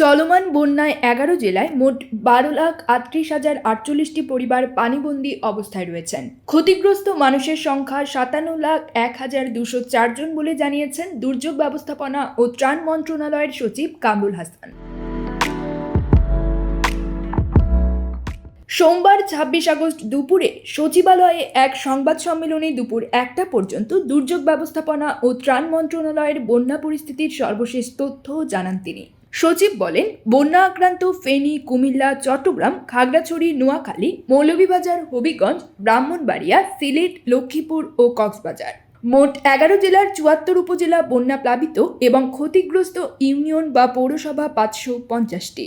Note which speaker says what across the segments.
Speaker 1: চলমান বন্যায় এগারো জেলায় মোট বারো লাখ আটত্রিশ হাজার আটচল্লিশটি পরিবার পানিবন্দী অবস্থায় রয়েছেন। ক্ষতিগ্রস্ত মানুষের সংখ্যা সাতান্ন লাখ এক হাজার দুশো চারজন বলে জানিয়েছেন দুর্যোগ ব্যবস্থাপনা ও ত্রাণ মন্ত্রণালয়ের সচিব কামরুল হাসান। সোমবার ছাব্বিশ আগস্ট দুপুরে সচিবালয়ে এক সংবাদ সম্মেলনে দুপুর একটা পর্যন্ত দুর্যোগ ব্যবস্থাপনা ও ত্রাণ মন্ত্রণালয়ের বন্যা পরিস্থিতির সর্বশেষ তথ্য জানান তিনি। সচিব বলেন, বন্যা আক্রান্ত ফেনী, কুমিল্লা, চট্টগ্রাম, খাগড়াছড়ি, নোয়াখালী, মৌলভীবাজার, হবিগঞ্জ, ব্রাহ্মণবাড়িয়া, সিলেট, লক্ষ্মীপুর ও কক্সবাজার। মোট এগারো জেলার চুয়াত্তর উপজেলা বন্যা প্লাবিত এবং ক্ষতিগ্রস্ত ইউনিয়ন বা পৌরসভা পাঁচশো পঞ্চাশটি।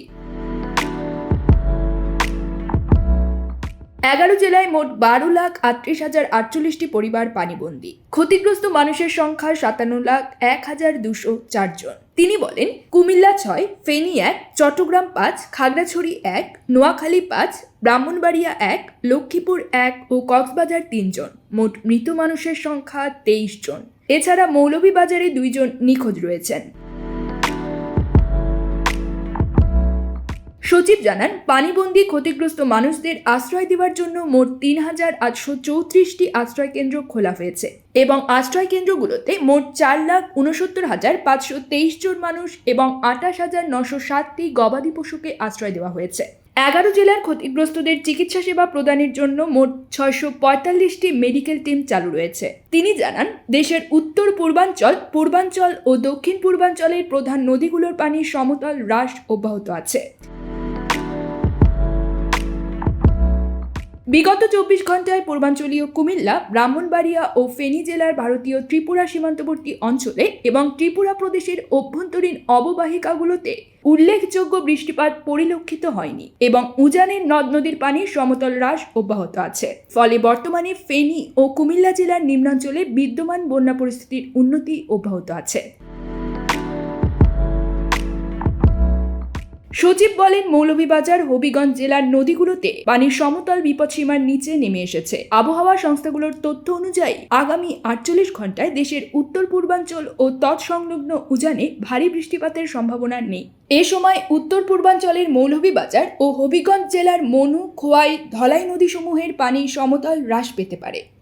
Speaker 1: এগারো জেলায় মোট বারো লাখ আটত্রিশ হাজার আটচল্লিশটি পরিবার পানিবন্দী। ক্ষতিগ্রস্ত মানুষের সংখ্যা সাতান্ন লাখ এক হাজার দুশো চারজন তিনি বলেন, কুমিল্লা ছয়, ফেনী এক, চট্টগ্রাম পাঁচ, খাগড়াছড়ি এক, নোয়াখালী পাঁচ, ব্রাহ্মণবাড়িয়া এক, লক্ষ্মীপুর এক ও কক্সবাজার তিনজন মোট মৃত মানুষের সংখ্যা তেইশ জন। এছাড়া মৌলভীবাজারে দুইজন নিখোঁজ রয়েছেন। সচিব জানান, পানিবন্দী ক্ষতিগ্রস্ত মানুষদের আশ্রয় দেওয়ার জন্য মোট তিন হাজার আটশো চৌত্রিশটি আশ্রয় কেন্দ্র খোলা হয়েছে এবং আশ্রয় কেন্দ্রগুলোতে মোট চার লাখ উনসত্তর হাজার পাঁচশো তেইশ জন মানুষ এবং আঠাশ হাজার নশো সাতটি গবাদি পশুকে আশ্রয় দেওয়া হয়েছে। এগারো জেলার ক্ষতিগ্রস্তদের চিকিৎসা সেবা প্রদানের জন্য মোট ছয়শো পঁয়তাল্লিশটি মেডিকেল টিম চালু রয়েছে। তিনি জানান, দেশের উত্তর পূর্বাঞ্চল পূর্বাঞ্চল ও দক্ষিণ পূর্বাঞ্চলের প্রধান নদীগুলোর পানির সমতল হ্রাস অব্যাহত আছে। বিগত চব্বিশ ঘন্টায় পূর্বাঞ্চলীয় কুমিল্লা, ব্রাহ্মণবাড়িয়া ও ফেনী জেলার ভারতীয় ত্রিপুরা সীমান্তবর্তী অঞ্চলে এবং ত্রিপুরা প্রদেশের অভ্যন্তরীণ অববাহিকাগুলোতে উল্লেখযোগ্য বৃষ্টিপাত পরিলক্ষিত হয়নি এবং উজানের নদ নদীর পানির সমতল হ্রাস অব্যাহত আছে। ফলে বর্তমানে ফেনী ও কুমিল্লা জেলার নিম্নাঞ্চলে বিদ্যমান বন্যা পরিস্থিতির উন্নতি অব্যাহত আছে। সচিব বলেন, মৌলভীবাজার, হবিগঞ্জ জেলার নদীগুলোতে পানির সমতল বিপদসীমার নিচে নেমে এসেছে। আবহাওয়া সংস্থাগুলোর তথ্য অনুযায়ী, আগামী আটচল্লিশ ঘন্টায় দেশের উত্তর পূর্বাঞ্চল ও তৎসংলগ্ন উজানে ভারী বৃষ্টিপাতের সম্ভাবনা নেই। এ সময় উত্তর পূর্বাঞ্চলের মৌলভীবাজার ও হবিগঞ্জ জেলার মনু, খোয়াই, ধলাই নদীসমূহের পানি সমতল হ্রাস পেতে পারে।